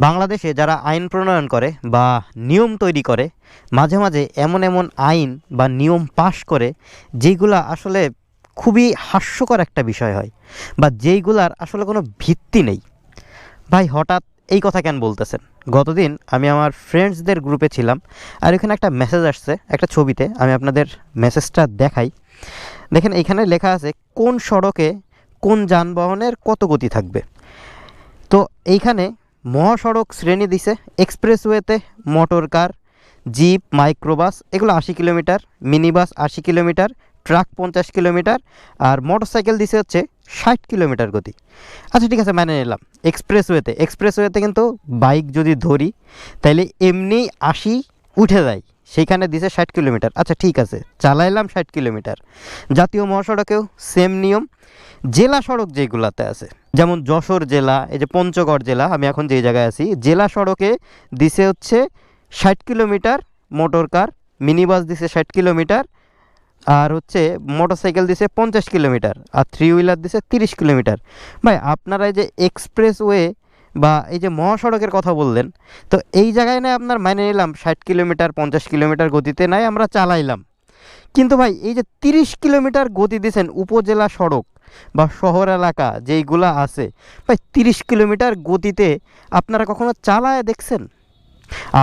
বাংলাদেশে যারা আইন প্রণয়ন করে বা নিয়ম তৈরি করে, মাঝে মাঝে এমন এমন আইন বা নিয়ম পাশ করে, যেগুলা আসলে খুবই হাস্যকর একটা বিষয় হয় বা যেইগুলার আসলে কোনো ভিত্তি নেই। ভাই, হঠাৎ এই কথা কেন বলতেছেন? গতদিন আমি আমার ফ্রেন্ডসদের গ্রুপে ছিলাম, আর এখানে একটা মেসেজ আসছে, একটা ছবিতে, আমি আপনাদের মেসেজটা দেখাই। দেখেন, এখানে লেখা আছে, কোন সড়কে কোন যানবাহনের কত গতি থাকবে? তো এইখানে মহাসড়ক শ্রেণি দিছে এক্সপ্রেসওয়েতে মোটর কার জিপ মাইক্রোবাস এগুলো আশি কিলোমিটার মিনি বাস আশি কিলোমিটার ট্রাক পঞ্চাশ কিলোমিটার আর মোটরসাইকেল দিছে হচ্ছে ষাট কিলোমিটার গতি। আচ্ছা ঠিক আছে, মেনে নিলাম। এক্সপ্রেসওয়েতে এক্সপ্রেসওয়েতে কিন্তু বাইক যদি ধরি তাহলে এমনি আশি উঠে যায়, সেইখানে দিছে ষাট কিলোমিটার। আচ্ছা ঠিক আছে, চালাইলাম ষাট কিলোমিটার। জাতীয় মহাসড়কেও সেম নিয়ম। জেলা সড়ক যেগুলাতে আছে যেমন যশোর জেলা, এই যে পঞ্চগড় জেলা, আমি এখন যেই জায়গায় আছি, জেলা সড়কে দিছে হচ্ছে ষাট kilometre motor car mini bus দিছে ষাট কিলোমিটার, আর হচ্ছে মোটরসাইকেল দিছে পঞ্চাশ কিলোমিটার, আর থ্রি হুইলার দিছে তিরিশ কিলোমিটার। ভাই, আপনারা এই যে এক্সপ্রেসওয়ে বা এই যে মহাসড়কের কথা বললেন, তো এই জায়গায় না আপনার মাইনে নিলাম ষাট কিলোমিটার, পঞ্চাশ কিলোমিটার গতিতে নাই, আমরা চালাইলাম। কিন্তু ভাই, এই যে তিরিশ কিলোমিটার গতি দিয়েছেন উপজেলা সড়ক বা শহর এলাকা যেইগুলা আছে, ভাই, তিরিশ কিলোমিটার গতিতে আপনারা কখনো চালায় দেখছেন?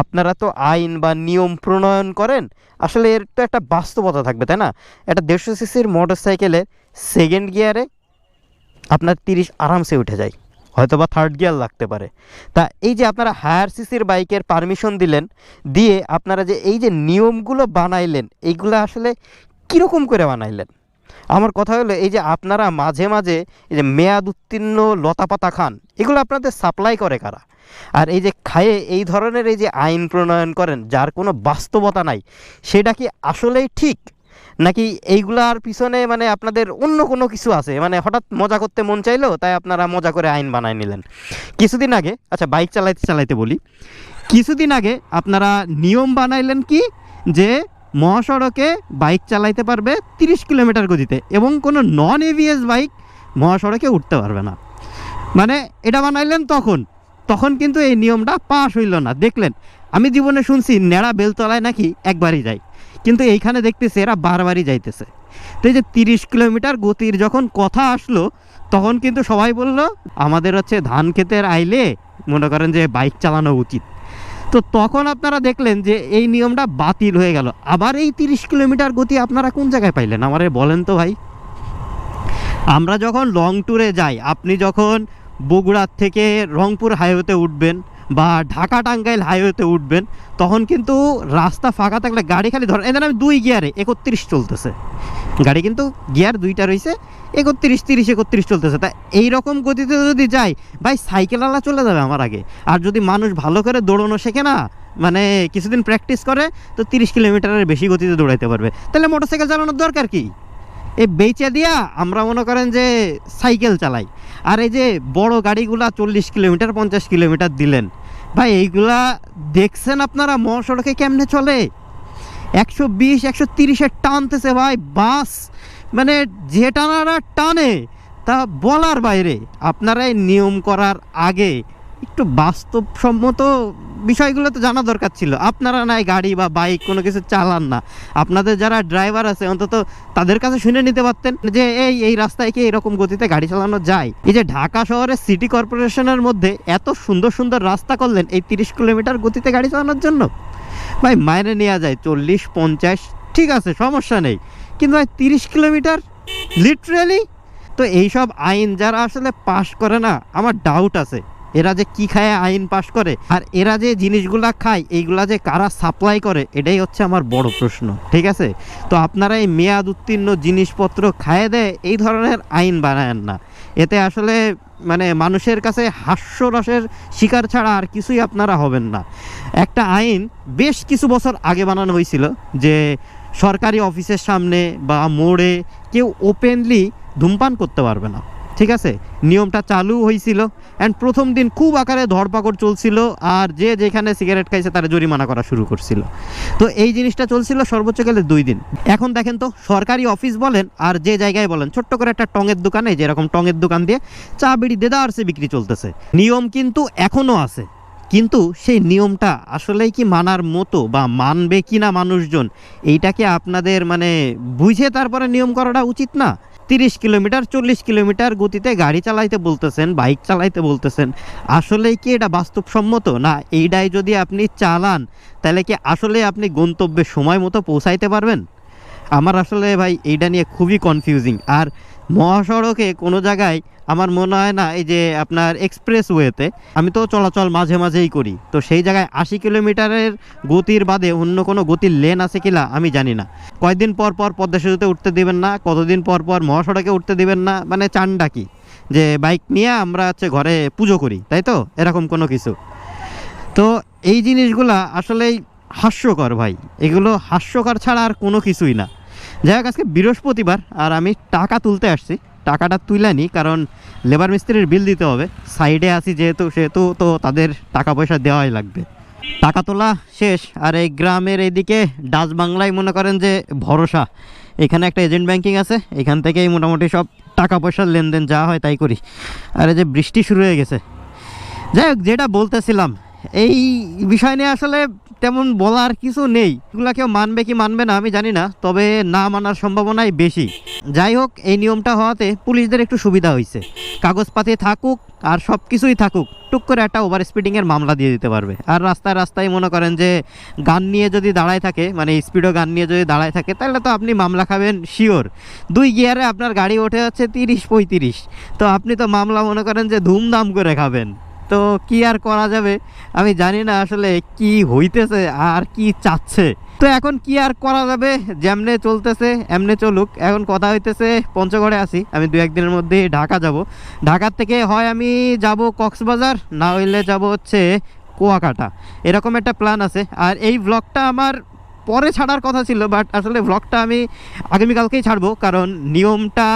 আপনারা তো আইন বা নিয়ম প্রণয়ন করেন, আসলে এর তো একটা বাস্তবতা থাকবে, তাই না? একটা দেড়শো সিসির মোটর সাইকেলে সেকেন্ড গিয়ারে আপনার তিরিশ আরামসে উঠে যায়। হয়তো বা থার্ড গিয়ার লাগতে পারে। তা এই যে আপনারা হায়ার সিসির বাইকের পারমিশন দিলেন, দিয়ে আপনারা যে এই যে নিয়মগুলো বানাইলেন, এইগুলো আসলে কীরকম করে বানাইলেন? আমার কথা হলো, এই যে আপনারা মাঝে মাঝে এই যে মেয়াদ উত্তীর্ণ লতাপাতা খান, এগুলো আপনাদের সাপ্লাই করে কারা? আর এই যে খায়ে এই ধরনের এই যে আইন প্রণয়ন করেন, যার কোনো বাস্তবতা নাই, সেটা কি আসলেই ঠিক? নাকি এইগুলার পিছনে মানে আপনাদের অন্য কোনো কিছু আছে? মানে হঠাৎ মজা করতে মন চাইলো, তাই আপনারা মজা করে আইন বানায় নিলেন। কিছুদিন আগে আচ্ছা বাইক চালাইতে চালাইতে বলি। কিছুদিন আগে আপনারা নিয়ম বানাইলেন কি? যে মহাসড়কে বাইক চালাইতে পারবে তিরিশ কিলোমিটার গতিতে এবং কোনো নন এভিএস বাইক মহাসড়কে উঠতে পারবে না। মানে এটা বানাইলেন তখন। তখন কিন্তু এই নিয়মটা পাশ হইল না। দেখলেন, আমি জীবনে শুনছি, নেড়া বেলতলায় নাকি একবারই যায় কিন্তু এইখানে দেখতেছি এরা বারবারই যাইতেছে। তো এই যে তিরিশ কিলোমিটার গতির যখন কথা আসলো, তখন কিন্তু সবাই বলল, আমাদের হচ্ছে ধান ক্ষেতের আইলে মনে করেন যে বাইক চালানো উচিত। তো তখন আপনারা দেখলেন যে এই নিয়মটা বাতিল হয়ে গেল। আবার এই তিরিশ কিলোমিটার গতি আপনারা কোন জায়গায় পাইলেন? আমারে বলেন তো ভাই। আমরা যখন লং ট্যুরে যাই, আপনি যখন বগুড়ার থেকে রংপুর হাইওয়েতে উঠবেন বা ঢাকা টাঙ্গাইল হাইওয়েতে উঠবেন, তখন কিন্তু রাস্তা ফাঁকা থাকলে গাড়ি খালি ধরেন এখানে আমি দুই গিয়ারে একত্রিশ চলতেছে। গাড়ি কিন্তু গিয়ার দুইটা রয়েছে, একত্রিশ, তিরিশ, একত্রিশ চলতেছে। তা এই রকম গতিতে যদি যাই, ভাই সাইকেলওয়ালা চলে যাবে আমার আগে। আর যদি মানুষ ভালো করে দৌড়ানো শেখে না মানে কিছুদিন প্র্যাকটিস করে, তো তিরিশ কিলোমিটারের বেশি গতিতে দৌড়াইতে পারবে। তাহলে মোটরসাইকেল চালানোর দরকার কি? এই বেচে দিয়া আমরা মনে করেন যে সাইকেল চালাই। আর এই যে বড় গাড়িগুলা চল্লিশ কিলোমিটার, পঞ্চাশ কিলোমিটার দিলেন। ভাই, এইগুলা দেখছেন আপনারা? মহাসড়কে কেমনে চলে? একশো বিশ, একশো তিরিশের টানতেছে ভাই, বাস। মানে যে টানারা টানে, তা বলার বাইরে। আপনারা নিয়ম করার আগে একটু বাস্তবসম্মত বিষয়গুলো তো জানা দরকার ছিল। আপনারা নাই গাড়ি বা বাইক কোনো কিছু চালান না। আপনাদের যারা ড্রাইভার আছে, অন্তত তাদের কাছে শুনে নিতে পারতেন যে, এই এই রাস্তায় কি এরকম গতিতে গাড়ি চালানো যায়? এই যে ঢাকা শহরের সিটি কর্পোরেশনের মধ্যে এত সুন্দর সুন্দর রাস্তা করলেন এই তিরিশ কিলোমিটার গতিতে গাড়ি চালানোর জন্য? ভাই, মাইনে নেওয়া যায় চল্লিশ, পঞ্চাশ, ঠিক আছে, সমস্যা নেই। কিন্তু ভাই, তিরিশ কিলোমিটার? লিটারেলি তো এইসব আইন যারা আসলে পাশ করে না, আমার ডাউট আছে। এরা যে কি খায়, আইন পাশ করে? আর এরা যে জিনিসগুলা খায়, এইগুলা যে কারা সাপ্লাই করে, এটাই হচ্ছে আমার বড় প্রশ্ন, ঠিক আছে? তো আপনারা এই মেয়াদ উত্তীর্ণ জিনিসপত্র খায় দেয় এই ধরনের আইন বানায়েন না। এতে আসলে মানে মানুষের কাছে হাস্যরসের শিকার ছাড়া আর কিছুই আপনারা হবেন না। একটা আইন বেশ কিছু বছর আগে বানানো হয়েছিল যে সরকারি অফিসের সামনে বা মোড়ে কেউ ওপেনলি ধূমপান করতে পারবে না। ঠিক আছে? নিয়মটা চালু হয়েছিল অ্যান্ড প্রথম দিন খুব আকারে ধরপাকড় চলছিল আর যে যেখানে সিগারেট খাইছে তারা জরিমানা করা শুরু করছিল। তো এই জিনিসটা চলছিল সর্বোচ্চ গেলে দুই দিন। এখন দেখেন তো, সরকারি অফিস বলেন আর যে জায়গায় বলেন, ছোট্ট করে একটা টঙের দোকানে যেরকম টঙের দোকান দিয়ে চা, বিড়ি দেদারসে বিক্রি চলতেছে। নিয়ম কিন্তু এখনও আছে। কিন্তু সেই নিয়মটা আসলেই কি মানার মতো বা মানবে কি না মানুষজন এইটাকে আপনাদের মানে বুঝে তারপরে নিয়ম করাটা উচিত না? তিরিশ কিলোমিটার, চল্লিশ কিলোমিটার গতিতে গাড়ি চালাইতে বলতেছেন, বাইক চালাইতে বলতেছেন। আসলে কি এটা বাস্তবসম্মত? না এইটাই যদি আপনি চালান, তাহলে কি আসলে আপনি গন্তব্যে সময় মতো পৌঁছাইতে পারবেন? আমার আসলে ভাই এইটা নিয়ে খুবই কনফিউজিং আর মহাসড়কে কোনো জায়গায় আমার মনে হয় না, এই যে আপনার এক্সপ্রেস ওয়েতে আমি তো চলাচল মাঝে মাঝেই করি। তো সেই জায়গায় আশি কিলোমিটারের গতির বাদে অন্য কোনো গতির লেন আছে কিনা আমি জানি না। কয়েকদিন পর পর পদ্মা সেতুতে উঠতে দিবেন না, কতদিন পর পর মহাসড়কে উঠতে দিবেন না মানে চানটা কি? যে বাইক নিয়ে আমরা হচ্ছে ঘরে পুজো করি, তাই তো? এরকম কোনো কিছু। তো এই জিনিসগুলা আসলেই হাস্যকর ভাই। এগুলো হাস্যকর ছাড়া আর কোনো কিছুই না। যাই হোক, আজকে বৃহস্পতিবার আর আমি টাকা তুলতে আসছি। টাকাটা তুলে নিই কারণ লেবার মিস্ত্রির বিল দিতে হবে। সাইডে আছি যেহেতু, সেহেতু তো তাদের টাকা পয়সা দেওয়াই লাগবে। টাকা তোলা শেষ, আর এই গ্রামের এইদিকে ডাচ বাংলায় মনে করেন যে ভরসা। এখানে একটা এজেন্ট ব্যাংকিং আছে, এখান থেকেই মোটামুটি সব টাকা পয়সার লেনদেন যা হয় তাই করি। আর এই যে বৃষ্টি শুরু হয়ে গেছে। যাই হোক, যেটা বলতেছিলাম এই বিষয় নিয়ে আসলে তেমন বলার কিছু নেই। এগুলা কেউ মানবে কি মানবে না আমি জানি না, তবে না মানার সম্ভাবনাই বেশি। যাই হোক, এই নিয়মটা হওয়াতে পুলিশদের একটু সুবিধা হয়েছে কাগজপাতি থাকুক আর সব কিছুই থাকুক, টুক করে একটা ওভার স্পিডিংয়ের মামলা দিয়ে দিতে পারবে। আর রাস্তায় রাস্তায় মনে করেন যে গান নিয়ে যদি দাঁড়ায় থাকে মানে স্পিডও গান নিয়ে যদি দাঁড়ায় থাকে, তাহলে তো আপনি মামলা খাবেন শিওর দুই গিয়ারে আপনার গাড়ি ওঠে হচ্ছে তিরিশ পঁয়ত্রিশ। তো আপনি তো মামলা মনে করেন যে ধুমধাম করে খাবেন। তো কি আর করা যাবে? আমি জানি না আসলে কি হইতেছে আর কি চাচ্ছে। তো এখন কি আর করা যাবে? যেমনে চলতেছে, এমনে চলুক। এখন কথা হইতেছে, পঞ্চগড়ে আছি। আমি দু একদিনের মধ্যে ঢাকা যাব। ঢাকার থেকে হয় আমি যাব কক্সবাজার, না হইলে যাব হচ্ছে কুয়াকাটা। এরকম একটা প্ল্যান আছে। আর এই ব্লগটা আমার পরে ছাড়ার কথা ছিল বাট আসলে ব্লগটা আমি আগামীকালকেই ছাড়বো, কারণ নিয়মটা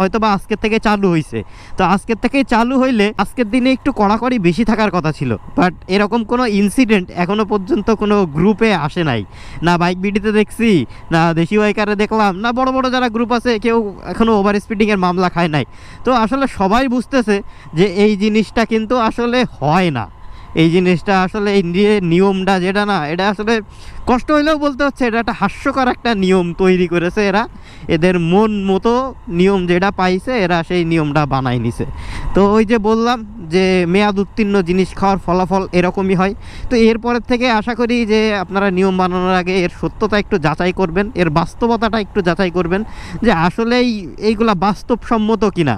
হয়তো বা আজকের থেকে চালু হয়েছে তো আজকের থেকে চালু হইলে আজকের দিনে একটু কড়াকড়ি বেশি থাকার কথা ছিল বাট এরকম কোনো ইনসিডেন্ট এখনও পর্যন্ত কোনো গ্রুপে আসে নাই। না বাইক বিডিতে দেখছি, না দেশি বাইকারে দেখলাম, না বড় বড় যারা গ্রুপ আছে, কেউ এখনও ওভার স্পিডিংয়ের মামলা খায় নাই। তো আসলে সবাই বুঝতেছে যে এই জিনিসটা কিন্তু আসলে হয় না। এই জিনিসটা আসলে এই নিয়মটা যেটা না, এটা আসলে কষ্ট হইলেও বলতে হচ্ছে, এটা একটা হাস্যকর একটা নিয়ম তৈরি করেছে এরা। এদের মন মতো নিয়ম যেটা পাইছে, এরা সেই নিয়মটা বানাই নিছে। তো ওই যে বললাম যে মেয়াদ উত্তীর্ণ জিনিস খাওয়ার ফলাফল এরকমই হয়। তো এরপরের থেকে আশা করি যে আপনারা নিয়ম বানানোর আগে এর সত্যতা একটু যাচাই করবেন, এর বাস্তবতাটা একটু যাচাই করবেন যে আসলেই এইগুলা বাস্তবসম্মত কিনা।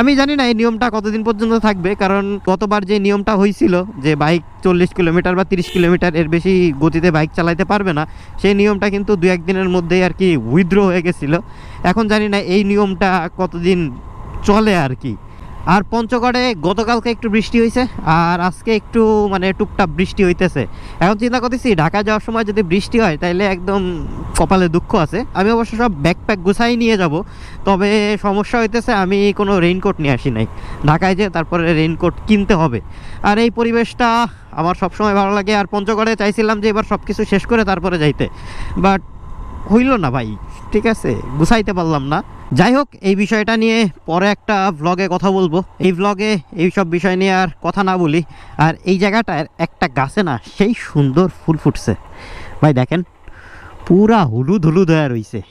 আমি জানি না এই নিয়মটা কতদিন পর্যন্ত থাকবে, কারণ গতবার যে নিয়মটা হয়েছিল যে বাইক চল্লিশ কিলোমিটার বা তিরিশ কিলোমিটার এর বেশি গতিতে বাইক চালাইতে পারবে না, সেই নিয়মটা কিন্তু দু একদিনের মধ্যেই আর কি উইথড্র হয়ে গেছিল। এখন জানি না এই নিয়মটা কতদিন চলে আর কি। আর পঞ্চগড়ে গতকালকে একটু বৃষ্টি হয়েছে, আর আজকে একটু মানে টুকটাক বৃষ্টি হইতেছে। এখন চিন্তা করতেছি ঢাকা যাওয়ার সময় যদি বৃষ্টি হয় তাহলে একদম কপালে দুঃখ আছে। আমি অবশ্য সব ব্যাকপ্যাক গুছাই নিয়ে যাব, তবে সমস্যা হইতেছে, আমি কোনো রেইনকোট নিয়ে আসি নাই। ঢাকায় যে তারপরে রেইনকোট কিনতে হবে। আর এই পরিবেশটা আমার সবসময় ভালো লাগে, আর পঞ্চগড়ে চাইছিলাম যে এবার সব কিছু শেষ করে তারপরে যাইতে। বাট হইল না ভাই, ঠিক আছে? গুছাইতে পারলাম না। যাই হোক, এই বিষয়টা নিয়ে পরে একটা ভ্লগে কথা বলব। এই ভ্লগে এই সব বিষয় নিয়ে আর কথা না বলি। আর এই জায়গাটার একটা গাছে না সেই সুন্দর ফুল ফুটছে। ভাই দেখেন, পুরা হলুদ হলুদ হয়ে রইছে।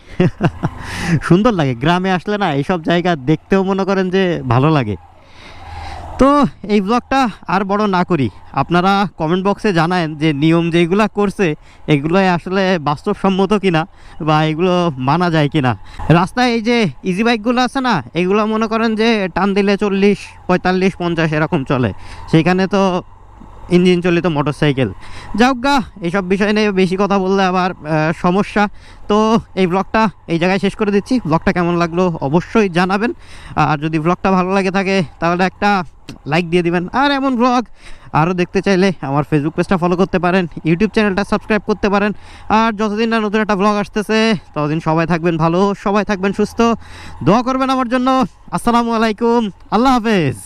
সুন্দর লাগে। গ্রামে আসলে না এইসব জায়গা দেখতেও মনে করেন যে ভালো লাগে। তো এই ব্লগটা আর বড় না করি। আপনারা কমেন্ট বক্সে জানায় যে নিয়ম যেগুলা করছে এগুলো আসলে বাস্তবসম্মত কিনা বা এগুলো মানা যায় কিনা। রাস্তায় এই যে ইজি বাইকগুলো আছে না, এগুলো মনে করেন যে টান দিলে চল্লিশ, পঁয়তাল্লিশ, পঞ্চাশ এরকম চলে। সেখানে তো ইঞ্জিন চালিত মোটর সাইকেল যাওক গা এইসব বিষয় নিয়ে বেশি কথা বললে আবার সমস্যা। তো এই ব্লগটা এই জায়গায় শেষ করে দিচ্ছি। ব্লগটা কেমন লাগল অবশ্যই জানাবেন। আর যদি ব্লগটা ভালো লাগে থাকে, তাহলে একটা লাইক দিয়ে দিবেন। আর এমন ব্লগ আরও দেখতে চাইলে আমার ফেসবুক পেজটা ফলো করতে পারেন ইউটিউব চ্যানেলটা সাবস্ক্রাইব করতে পারেন। আর যতদিন না নতুন একটা ব্লগ আসতেছে, ততদিন সবাই থাকবেন ভালো, সবাই থাকবেন সুস্থ। দোয়া করবেন আমার জন্য। আসসালামু আলাইকুম। আল্লাহ হাফেজ।